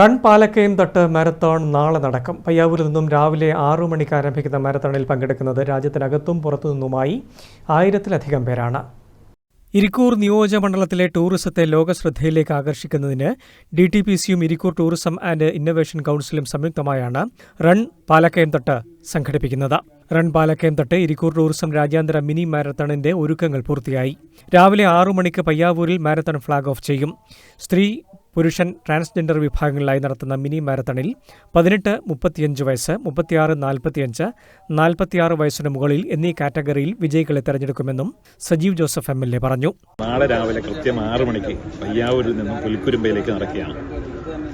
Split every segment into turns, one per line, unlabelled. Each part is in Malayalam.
റൺ പാലക്കയം തട്ട് മാരത്തോൺ നാളെ നടക്കും. പയ്യാവൂരിൽ നിന്നും രാവിലെ ആറു മണിക്ക് ആരംഭിക്കുന്ന മാരത്തോണിൽ പങ്കെടുക്കുന്നത് രാജ്യത്തിനകത്തും പുറത്തുനിന്നുമായി ആയിരത്തിലധികം പേരാണ്. ഇരിക്കൂർ നിയോജകമണ്ഡലത്തിലെ ടൂറിസത്തെ ലോകശ്രദ്ധയിലേക്ക് ആകർഷിക്കുന്നതിന് ഡി ടി പി സിയും ഇരിക്കൂർ ടൂറിസം ആൻഡ് ഇന്നൊവേഷൻ കൗൺസിലും സംയുക്തമായാണ് റൺ പാലക്കയം തട്ട് സംഘടിപ്പിക്കുന്നത്. റൺ പാലക്കയം തട്ട് ഇരിക്കൂർ ടൂറിസം രാജ്യാന്തര മിനി മാരത്തണിന്റെ ഒരുക്കങ്ങൾ പൂർത്തിയായി. രാവിലെ ആറു മണിക്ക് പയ്യാവൂരിൽ മാരത്തൺ ഫ്ളാഗ് ഓഫ് ചെയ്യും. സ്ത്രീ പുരുഷൻ ട്രാൻസ്ജെൻഡർ വിഭാഗങ്ങളിലായി നടത്തുന്ന മിനി മാരത്തണിൽ പതിനെട്ട് മുപ്പത്തിയഞ്ച് വയസ്സ് മുപ്പത്തിയാറ് നാൽപ്പത്തിയഞ്ച് നാൽപ്പത്തിയാറ് വയസ്സിന് മുകളിൽ എന്നീ കാറ്റഗറിയിൽ വിജയികളെ തെരഞ്ഞെടുക്കുമെന്നും Sajeev Joseph M L A പറഞ്ഞു.
നാളെ രാവിലെ കൃത്യം ആറ് മണിക്ക് പയ്യാവൂരിൽ നിന്നും പുലിക്കുരുമ്പയിലേക്ക് നടക്കുകയാണ്.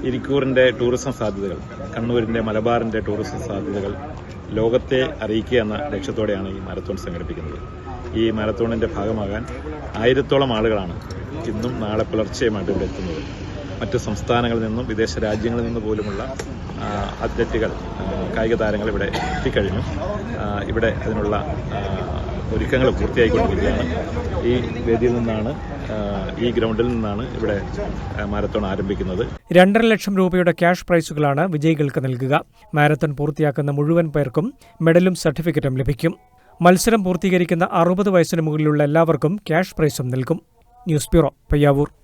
ഇരിക്കൂറിന്റെ ടൂറിസം സാധ്യതകൾ കണ്ണൂരിന്റെ മലബാറിന്റെ ടൂറിസം സാധ്യതകൾ ലോകത്തെ അറിയിക്കുക എന്ന ലക്ഷ്യത്തോടെയാണ് ഈ മാരത്തോൺ സംഘടിപ്പിക്കുന്നത്. ഈ മാരത്തോണിന്റെ ഭാഗമാകാൻ ആയിരത്തോളം ആളുകളാണ് ഇന്നും നാളെ പുലർച്ചെയുമായിട്ട് ഇവിടെ എത്തുന്നത്. മറ്റ് സംസ്ഥാനങ്ങളിൽ നിന്നും വിദേശ രാജ്യങ്ങളിൽ നിന്നും പോലുമുള്ള അത്ലറ്റുകൾ കായിക താരങ്ങൾ ഇവിടെ എത്തിക്കഴിഞ്ഞു. ഇവിടെ അതിനുള്ള ഒരുക്കങ്ങൾ പൂർത്തിയായിക്കൊണ്ടിരിക്കുകയാണ്. ഈ വേദിയിൽ നിന്നാണ് ഈ ഗ്രൗണ്ടിൽ നിന്നാണ് ഇവിടെ മാരത്തോൺ ആരംഭിക്കുന്നത്.
രണ്ടര ലക്ഷം രൂപയുടെ ക്യാഷ് പ്രൈസുകളാണ് വിജയികൾക്ക് നൽകുക. മാരത്തൺ പൂർത്തിയാക്കുന്ന മുഴുവൻ പേർക്കും മെഡലും സർട്ടിഫിക്കറ്റും ലഭിക്കും. മത്സരം പൂർത്തീകരിക്കുന്ന അറുപത് വയസ്സിന് മുകളിലുള്ള എല്ലാവർക്കും ക്യാഷ് പ്രൈസും നൽകും. News bureau Payyavur.